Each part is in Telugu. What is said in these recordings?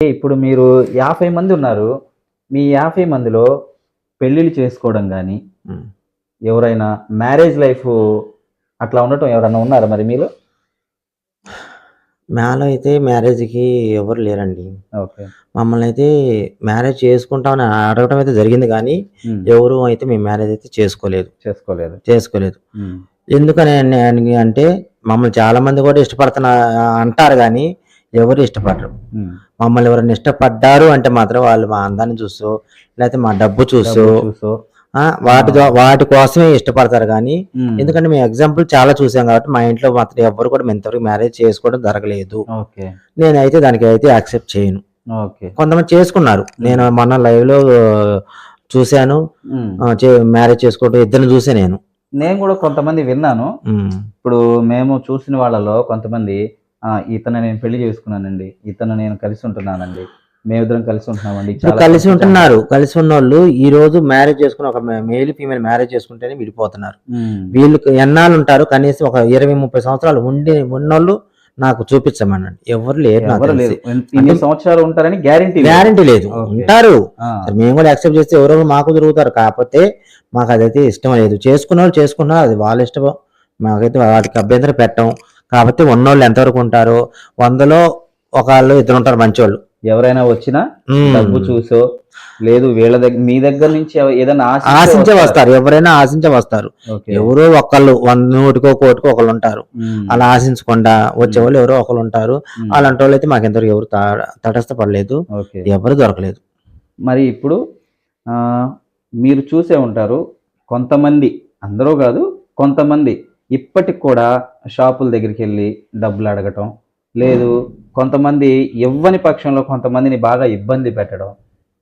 ఇప్పుడు మీరు యాభై మంది ఉన్నారు. మీ యాభై మందిలో పెళ్ళిళ్ళు చేసుకోవడం కానీ. ఎవరైనా మ్యారేజ్ లైఫ్ అట్లా ఉండటం ఎవరైనా ఉన్నారా మరి మీలో? మాలో అయితే మ్యారేజ్కి ఎవరు లేరండి. ఓకే. మమ్మల్ని అయితే మ్యారేజ్ చేసుకుంటామని అడగడం అయితే జరిగింది కానీ ఎవరు అయితే మేము మ్యారేజ్ అయితే చేసుకోలేదు. చేసుకోలేదు. చేసుకోలేదు. ఉమ్. ఎందుకని అంటే మమ్మల్ని చాలా మంది కూడా ఇష్టపడుతున్నా అంటారు కానీ ఎవరు ఇష్టపడరు. మమ్మల్ని ఎవరైనా ఇష్టపడ్డారు అంటే మాత్రం వాళ్ళు మా అందాన్ని చూస్తూ లేకపోతే మా డబ్బు చూసో వాటి వాటి కోసమే ఇష్టపడతారు కానీ. ఎందుకంటే మేము ఎగ్జాంపుల్ చాలా చూసాం కాబట్టి మా ఇంట్లో మాత్రం ఎవరు కూడా ఇంతవరకు మ్యారేజ్ చేసుకోవడం జరగలేదు. ఓకే. నేనైతే దానికి అయితే యాక్సెప్ట్ చేయను. ఓకే. కొంతమంది చేసుకున్నారు. నేను మొన్న లైవ్లో చూశాను. మ్యారేజ్ చేసుకోవడం ఇద్దరిని చూసా నేను. నేను కూడా కొంతమంది విన్నాను. ఇప్పుడు మేము చూసిన వాళ్ళలో కొంతమంది "ఆ, ఇతను నేను పెళ్ళి చేసుకున్నానండి. ఇతను నేను కలిసి ఉంటున్నానండి. మేమిద్దరం కలిసి ఉంటున్నామండి. కలిసి సంతోషం." ఉంటున్నారు. కలిసి ఉన్న వాళ్ళు ఈ రోజు మ్యారేజ్ చేసుకుని ఒక మేల్ ఫీమేల్ మ్యారేజ్ చేసుకుంటేనే విడిపోతున్నారు. వీళ్ళు ఎన్నాళ్ళు ఉంటారు? కనీసం ఒక ఇరవై ముప్పై సంవత్సరాలు ఉండి ఉన్నోళ్ళు నాకు చూపించమనండి. ఎవరు లేరు. ఇన్ని సంవత్సరాలు ఉంటారని గ్యారంటీ గ్యారంటీ లేదు. ఉంటారు. మేము కూడా యాక్సెప్ట్ చేస్తే ఎవరో మాకు దొరుకుతారు కాకపోతే మాకు అదైతే ఇష్టం లేదు. చేసుకున్న వాళ్ళు చేసుకున్నారు అది వాళ్ళ ఇష్టం మాకైతే వాటికి అభ్యంతరం పెట్టం. కాబట్టి ఉన్నోళ్ళు ఎంతవరకు ఉంటారో వందలో ఒకళ్ళు ఇద్దరు ఉంటారు మంచోళ్ళు ఎవరైనా వచ్చినా. డబ్బు చూసో లేదు వీళ్ళ దగ్గర మీ దగ్గర నుంచి ఏదైనా ఆశించే వస్తారు. ఎవరైనా ఆశించే వస్తారు. ఎవరో ఒకళ్ళు వంద నూటికో కోటికో ఒకళ్ళు ఉంటారు. అలా ఆశించకుండా వచ్చే వాళ్ళు ఎవరో ఒకళ్ళు ఉంటారు. అలాంటి వాళ్ళు అయితే మాకు ఎంతవరకు ఎవరు తటస్థపడలేదు ఎవరు దొరకలేదు మరి ఇప్పుడు ఆ, మీరు చూసే ఉంటారు కొంతమంది అందరూ కాదు కొంతమంది ఇప్పటికి కూడా షాపుల దగ్గరికి వెళ్ళి డబ్బులు అడగటం లేదు కొంతమంది ఇవ్వని పక్షంలో కొంతమందిని బాగా ఇబ్బంది పెట్టడం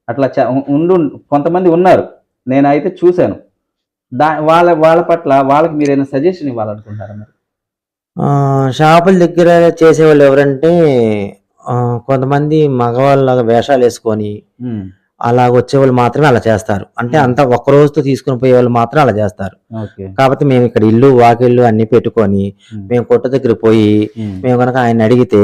అట్లా చ- ఉండు కొంతమంది ఉన్నారు. నేనైతే చూశాను. దా వాళ్ళ వాళ్ళ పట్ల వాళ్ళకి మీరు ఏమైనా సజెషన్ ఇవ్వాలనుకుంటారా మరి? షాపుల దగ్గర చేసేవాళ్ళు ఎవరంటే కొంతమంది మగవాళ్ళ వేషాలు వేసుకొని అలా వచ్చేవాళ్ళు మాత్రమే అలా చేస్తారు. అంటే అంత ఒక్క రోజుతో తీసుకుని పోయే వాళ్ళు మాత్రం అలా చేస్తారు. కాబట్టి మేము ఇక్కడ ఇల్లు వాకిళ్ళు అన్ని పెట్టుకొని మేము. కొట్ట దగ్గర పోయి మేము. కనుక ఆయన అడిగితే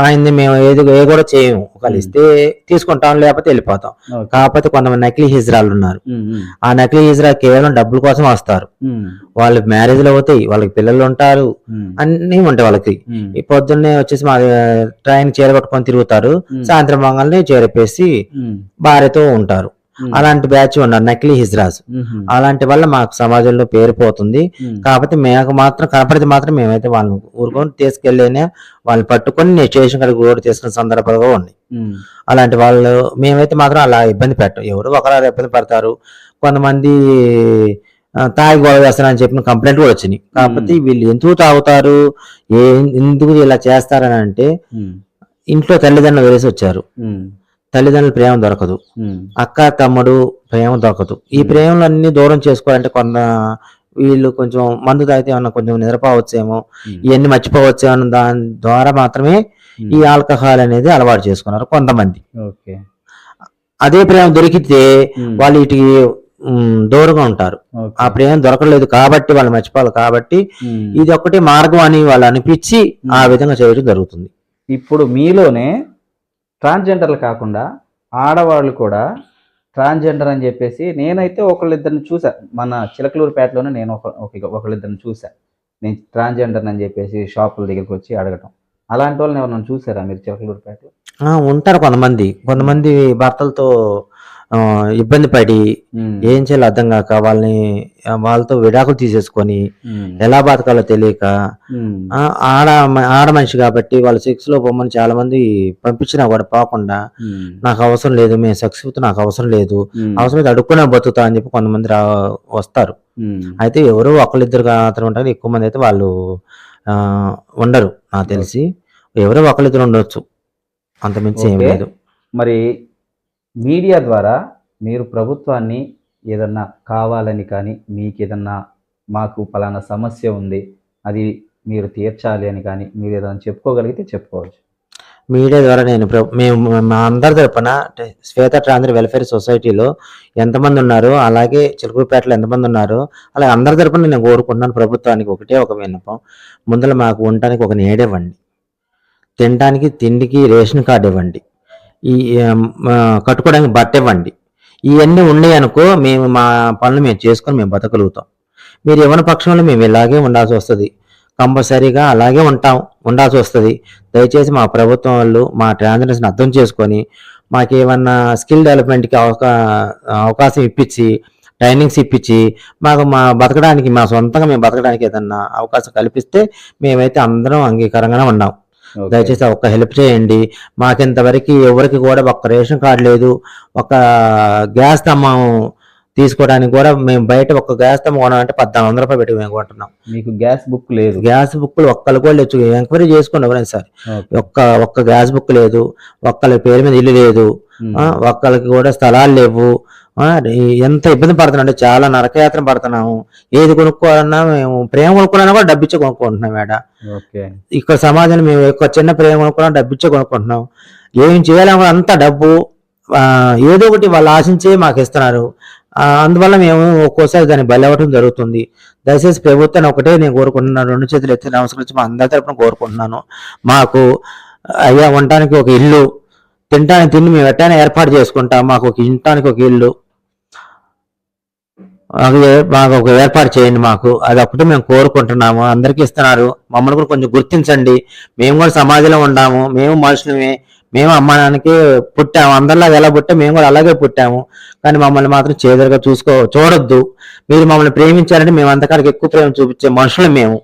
ఆయన్ని మేము ఏది ఏ కూడా చేయము. ఒకళ్ళు ఇస్తే తీసుకుంటాం లేకపోతే వెళ్ళిపోతాం. కాకపోతే కొంతమంది నకిలీ హిజ్రాలు ఉన్నారు. ఆ నకిలీ హిజ్రా కేవలం డబ్బుల కోసం వస్తారు వాళ్ళు మ్యారేజ్లు అవుతాయి వాళ్ళకి పిల్లలు ఉంటారు అన్నీ ఉంటాయి వాళ్ళకి. ఈ పొద్దున్నే వచ్చేసి మా ట్రైన్ చీర కట్టుకొని తిరుగుతారు సాయంత్రం మంగళని చేరపేసి భార్యతో ఉంటారు. అలాంటి బ్యాచ్ ఉన్నారు. నకిలీ హిజ్రాజ్. ఉమ్, అలాంటి వల్ల మాకు సమాజంలో పేరుపోతుంది ఉమ్, కాకపోతే మేము మాత్రం కనపడితే మాత్రం మేమైతే వాళ్ళని ఊరుకొని తీసుకెళ్ళేనే వాళ్ళని పట్టుకొని నేను స్టేషన్ కాడికి రోడ్డు తీసుకున్న సందర్భాలు కూడా ఉన్నాయి అలాంటి వాళ్ళు మేమైతే మాత్రం అలా ఇబ్బంది పెట్టం. ఎవరు ఒకరు ఇబ్బంది పడతారు. కొంతమంది తాగి గొడవ చేస్తారని చెప్పిన కంప్లైంట్ కూడా వచ్చినాయి. కాకపోతే వీళ్ళు ఎందుకు తాగుతారు? ఏ ఎందుకు ఇలా చేస్తారని అంటే ఇంట్లో తల్లిదండ్రులు వేసి వచ్చారు. తల్లిదండ్రుల ప్రేమ దొరకదు. అక్క తమ్ముడు ప్రేమ దొరకదు. ఈ ప్రేమలు అన్ని దూరం చేసుకోవాలంటే కొంత వీళ్ళు కొంచెం మందు తాగితే ఏమన్నా కొంచెం నిద్రపోవచ్చేమో ఇవన్నీ మర్చిపోవచ్చేమో దాని ద్వారా మాత్రమే ఈ ఆల్కహాల్ అనేది అలవాటు చేసుకున్నారు కొంతమంది. ఓకే. అదే ప్రేమ దొరికితే వాళ్ళు ఉమ్, దూరంగా ఉంటారు. ఆ ప్రేమ దొరకలేదు కాబట్టి వాళ్ళు మర్చిపోవాలి కాబట్టి ఇది ఒక్కటే మార్గం అని వాళ్ళు అనిపించి ఆ విధంగా చేయడం జరుగుతుంది. ఇప్పుడు మీలోనే ట్రాన్స్జెండర్లు కాకుండా ఆడవాళ్ళు కూడా ట్రాన్స్జెండర్ అని చెప్పేసి నేనైతే ఒకళ్ళిద్దరిని చూసా. మన చిలకలూరుపేటలోనే నేను ఒక ఒకళ్ళిద్దరిని చూసా. నేను ట్రాన్స్జెండర్ అని చెప్పేసి షాపుల దగ్గరికి వచ్చి అడగటం. అలాంటి వాళ్ళని ఎవరైనా చూసారా మీరు చిలకలూరుపేటలో ఉంటారు కొంతమంది. కొంతమంది భర్తలతో ఇబ్బంది పడి ఏం చేయాలో అర్థం కాక వాళ్ళని వాళ్ళతో విడాకులు తీసేసుకొని ఎలా బతకాలో తెలియక ఆడ ఆడ మనిషి కాబట్టి వాళ్ళు సెక్స్లో పొమ్మని చాలా మంది పంపించినా కూడా పోకుండా నాకు అవసరం లేదు మేము సెక్స్ నాకు అవసరం లేదు అవసరం అయితే అడుక్కునే బతుకుతా అని చెప్పి కొంతమంది రా వస్తారు. అయితే ఎవరు ఒకళ్ళిద్దరు మాత్రం ఉంటారు ఎక్కువ మంది అయితే వాళ్ళు ఉండరు నాకు తెలిసి. ఎవరో ఒకళ్ళిద్దరు ఉండొచ్చు. అంతమించి ఏం ఓకే. లేదు. మరి మీడియా ద్వారా మీరు ప్రభుత్వాన్ని ఏదన్నా కావాలని కానీ మీకు ఏదన్నా మాకు పలానా సమస్య ఉంది అది మీరు తీర్చాలి అని కానీ మీరు ఏదైనా చెప్పుకోగలిగితే చెప్పుకోవచ్చు. మీడియా ద్వారా నేను మేము మా అందరి తరపున శ్వేత ట్రాంధ్ర వెల్ఫేర్ సొసైటీలో ఎంతమంది ఉన్నారు అలాగే చిలుకూరుపేటలో ఎంతమంది ఉన్నారు అలాగే అందరి తరపున నేను కోరుకుంటున్నాను ప్రభుత్వానికి ఒకటే ఒక విన్నపం. ముందర మాకు ఉండటానికి ఒక నీడివ్వండి. తినడానికి తిండికి రేషన్ కార్డు ఇవ్వండి. ఈ కట్టుకోవడానికి బట్ట ఇవ్వండి. ఇవన్నీ ఉన్నాయి అనుకో మేము మా పనులు మేము చేసుకొని మేము బతకలుగుతాం మీరు ఇవ్వని పక్షంలో మేము ఇలాగే ఉండాల్సి వస్తుంది. కంపల్సరీగా అలాగే ఉంటాం ఉండాల్సి వస్తుంది. దయచేసి మా ప్రభుత్వం వాళ్ళు మా ట్రాన్స్జెండర్స్ని అర్థం చేసుకొని మాకు ఏమన్నా స్కిల్ డెవలప్మెంట్కి అవకా అవకాశం ఇప్పించి ట్రైనింగ్స్ ఇప్పించి మాకు మా బతకడానికి మా సొంతంగా మేము బతకడానికి ఏదన్నా అవకాశం కల్పిస్తే మేమైతే అందరం అంగీకారంగానే ఉన్నాం. దయచేసి ఒక్క హెల్ప్ చేయండి. మాకింతవరకు ఎవరికి కూడా ఒక్క రేషన్ కార్డు లేదు. ఒక గ్యాస్ స్తంభం తీసుకోవడానికి కూడా మేము బయట ఒక గ్యాస్ స్తంభం కొనాలంటే పద్నాలుగు వందల రూపాయలు పెట్టి మేము కొంటున్నాం. మీకు గ్యాస్ బుక్ లేదు. గ్యాస్ బుక్లు ఒక్కరు కూడా లేదు ఎంక్వైరీ చేసుకోండి ఎవరైనా సరే. ఒక్క ఒక్క గ్యాస్ బుక్ లేదు. ఒక్కరి పేరు మీద ఇల్లు లేదు. ఒక్కరికి కూడా స్థలాలు లేవు. ఎంత ఇబ్బంది పడుతున్నాం అంటే చాలా నరకయాత్ర పడుతున్నాము. ఏది కొనుక్కోవాలన్నా మేము ప్రేమ కొనుక్కోవాలన్నా కూడా డబ్బిచ్చే కొనుక్కుంటున్నాం మేడ. ఇక్కడ సమాజంలో మేము ఎక్కువ చిన్న ప్రేమ కొనుక్కోవడం డబ్బిచ్చే కొనుక్కుంటున్నాం. ఏం చేయాలన్నా అంత డబ్బు ఏదో ఒకటి వాళ్ళు ఆశించే మాకు ఇస్తున్నారు. అందువల్ల మేము ఒక్కోసారి దాన్ని బలవటం జరుగుతుంది. దయచేసి ప్రభుత్వాన్ని ఒకటే నేను కోరుకుంటున్నాను. రెండు చేతులు ఎత్తి నమస్కరించి మా అందరి తరపున కోరుకుంటున్నాను. మాకు అయ్యా ఉండటానికి ఒక ఇల్లు తినటానికి తిండి మేము ఎట్టైనా ఏర్పాటు చేసుకుంటాం. మాకు ఒక ఇంటానికి ఒక ఇల్లు. మాకు మాకు ఒక ఏర్పాటు చేయండి మాకు. అది ఒకటి మేము కోరుకుంటున్నాము. అందరికీ ఇస్తున్నారు. మమ్మల్ని కూడా కొంచెం గుర్తించండి. మేము కూడా సమాజంలో ఉన్నాము మేము మనుషులమే. మేము అమ్మానానికి పుట్టాము. అందరిలాగా ఎలా పుట్టాము మేము కూడా అలాగే పుట్టాము. కానీ మమ్మల్ని మాత్రం చేదరగా చూసుకో చూడొద్దు. మీరు మమ్మల్ని ప్రేమించారంటే మేము అంతకాడికి ఎక్కువ ప్రేమ చూపించే మనుషులు మేము.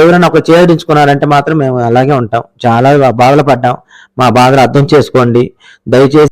ఎవరైనా ఒక చేదరించుకున్నారంటే మాత్రం మేము అలాగే ఉంటాం. చాలా బాధలు పడ్డాం. మా బాధలు అర్థం చేసుకోండి. దయచేసి